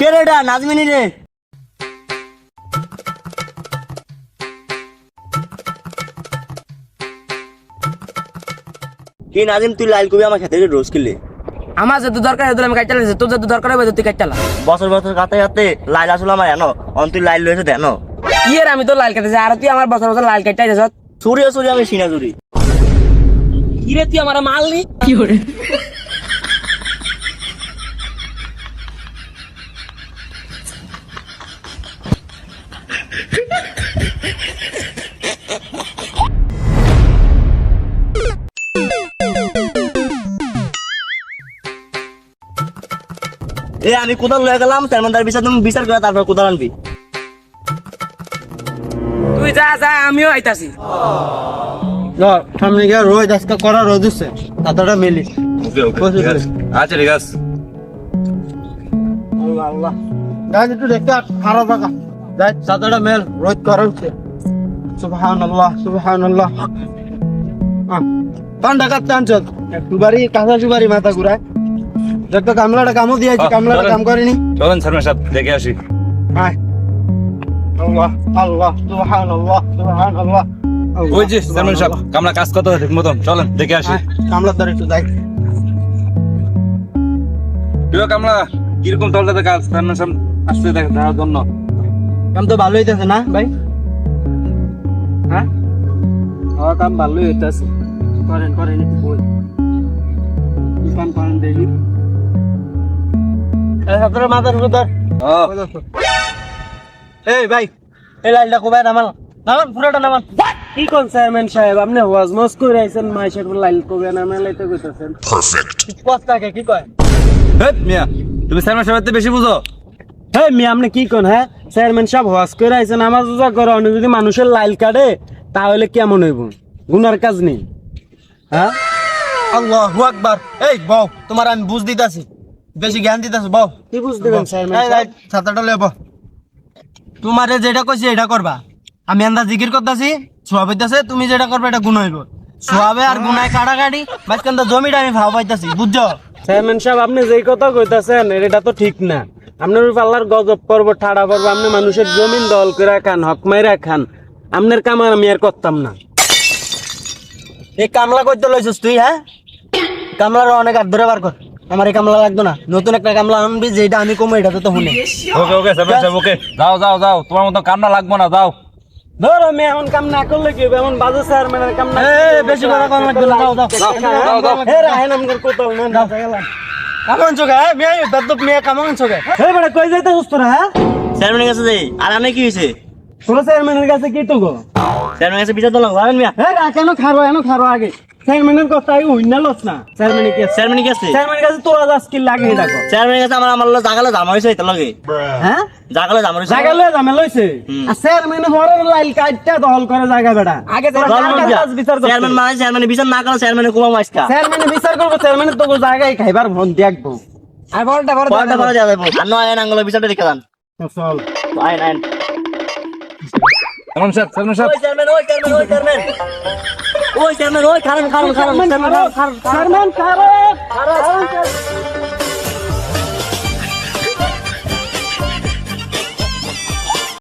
এটা নাজমিনি রে। কি নাজিম তুই লাইল কবি আমার খেতে রোজ কিনলে আমার যত দরকার হয় আমি কাটতে লাগছে। তোর যত দরকার হবে তুই কাটতে লাগ বছর বছর কাতে কাতে লাইল আসলে আমার এনো অন তুই লাইল লয়েছে দেন কি এর আমি তো লাল কাটতেছি আর তুই আমার বছর বছর লাল কাটতে যাস। চুরি চুরি আমি সিনা চুরি কি রে তুই আমার মাল নি? এ আমি কোদাল লয়ে গেলাম তার মানে বিচার তুমি বিচার করে তারপর কোদাল আনবি। তুই যা যা আমিও আইতাছি। সামনে গিয়ে রোদ আজকে করা রোদ উঠছে তাতাটা মেলি। আচ্ছা ঠিক আছে। আল্লাহ গাছ একটু দেখতে খারাপ থাকা যাই মেল রোদ করা উঠছে সুবহান আল্লাহ সুবহান আল্লাহ পান ডাকাত কাঁচা সুবারি মাথা ঘুরায়। দেখতো কামলাটা কামও দিয়েছি কামলাটা কাম করেনি। চলেন সামনে সাহেব দেখে আসি। আয়। আল্লাহ ওই যে চেয়ারম্যান সাহেব কামলা কাজ কত ঠিক মতন চলেন দেখে আসি। কামলার দ্বারা একটু যাই। প্রিয় কামলা কীরকম চলতে কাজ? চেয়ারম্যান সাহেব আসতে দেখ দেখার জন্য। কাম তো ভালোই হইতেছে না ভাই? হ্যাঁ? হ্যাঁ কাম ভালোই হইতেছে। করেন করেন একটু বল কাম করেন দেখি। আপনারা মাথার উপর ধর। এই ভাই এই লাইনটা কোবাই নামান নামান পুরোটা নামান। কি কোন চেয়ারম্যান সাহেব আপনি ওয়াজ মজ করে আইছেন মাইশের লাইল কবে না মেলাইতে কইতাছেন। পস্তাকে কি কয়? হেৎ মিয়া তুমি চেয়ারম্যান সাহেবের বেশি বুঝো? হ্যাঁ মি আপনি কি কোন হ্যাঁ? চেয়ারম্যান সাহেব ওয়াজ করে আইছেন আমার যা করে অন্য যদি মানুষের লাইল কাটে তাহলে কেমন হইব? গুনার কাজ নেই। হ্যাঁ? আল্লাহু আকবার। এই বউ তোমার আমি বুঝ দিতাছি। বেশি জ্ঞান দিতাছি বউ? কি বুঝ দেবেন চেয়ারম্যান এই ছাতাটা লয়ে বউ। তোমারে যেটা কইছি এটা করবা। আমি আন্দা জিকির করতেছি হইতাছে তুমি যেটা করবে এটা গুণ হইব। সোয়াবে আর গুনায় কাটাকাটি মাঝখান জমিটা আমি ভাও পাইতাছি বুঝছ? চেয়ারম্যান সাহেব আপনি যেই কথা কইতাছেন এটা তো ঠিক না। আপনার পাল্লার গজব করব ঠাড়া করব আপনি মানুষের জমিন দল করে খান হক মাইরা খান। আপনার কাম আর আমি আর করতাম না। এই কামলা করতে লইছিস তুই হ্যাঁ? কামলার অনেক হাত ধরে বার কর। আমার এই কামলা লাগতো না। নতুন একটা কামলা আনবি যেটা আমি কমো এটা তো শুনে ওকে ওকে সাহেব ওকে। যাও যাও যাও তোমার মতো কামনা লাগবো না যাও। ধর আমি এমন কাম না করলে কি হবে? এমন বাজে চেয়ারম্যানের কাম না এই, বেশি কথা কম লাগবে না। যাও, যাও। রাহেন আমাদের কোথাও না গেলাম। কামন চোখে মেয়ে দাদুপ মেয়ে কামন চোখে হে বড় কই যাইতে সুস্থ না হ্যাঁ? চেয়ারম্যানের কাছে যাই। আর আমি কি হয়েছে? তোর চেয়ারম্যানের কাছে কি তো গো? চেয়ারম্যানের কাছে বিচার দিলাম জানেন মিয়া। হে রাখ কেন খারো এনো খারো আগে। চেয়ারম্যানের কথা আগে হইন লস না। চেয়ারম্যানের কি চেয়ারম্যান কি আছে? চেয়ারম্যানের কাছে তোরা যা স্কিল লাগে কর চেয়ারম্যানের কাছে আমার আমার জাগালে জামা হয়েছে এটা লগে। হ্যাঁ? জাগালে জামা হয়েছে জায়গা লয়ে জামে লইছে। আর চেয়ারম্যান হওয়ার লাইল কাটটা দখল করে জায়গা বেটা আগে বিচার করতে চেয়ারম্যান মানে চেয়ারম্যানের বিচার না করলে চেয়ারম্যানের কুমা মাইস্কা চেয়ারম্যান বিচার করব চেয়ারম্যান তো জায়গায় খাইবার ভন দেখব আর বড়টা বড় পয়সা পাওয়া যাবে আর নয় আঙ্গুলের বিচারটা রেখে দেন চল। আইন আইন চেয়ারম্যান সাহেব চেয়ারম্যান সাহেব। ওই চেয়ারম্যান ওই চেয়ারম্যান ওই চেয়ারম্যান। ওই চেয়ারম্যান ওই খারান খারান খারান চেয়ারম্যান খারান খারান চেয়ারম্যান কারও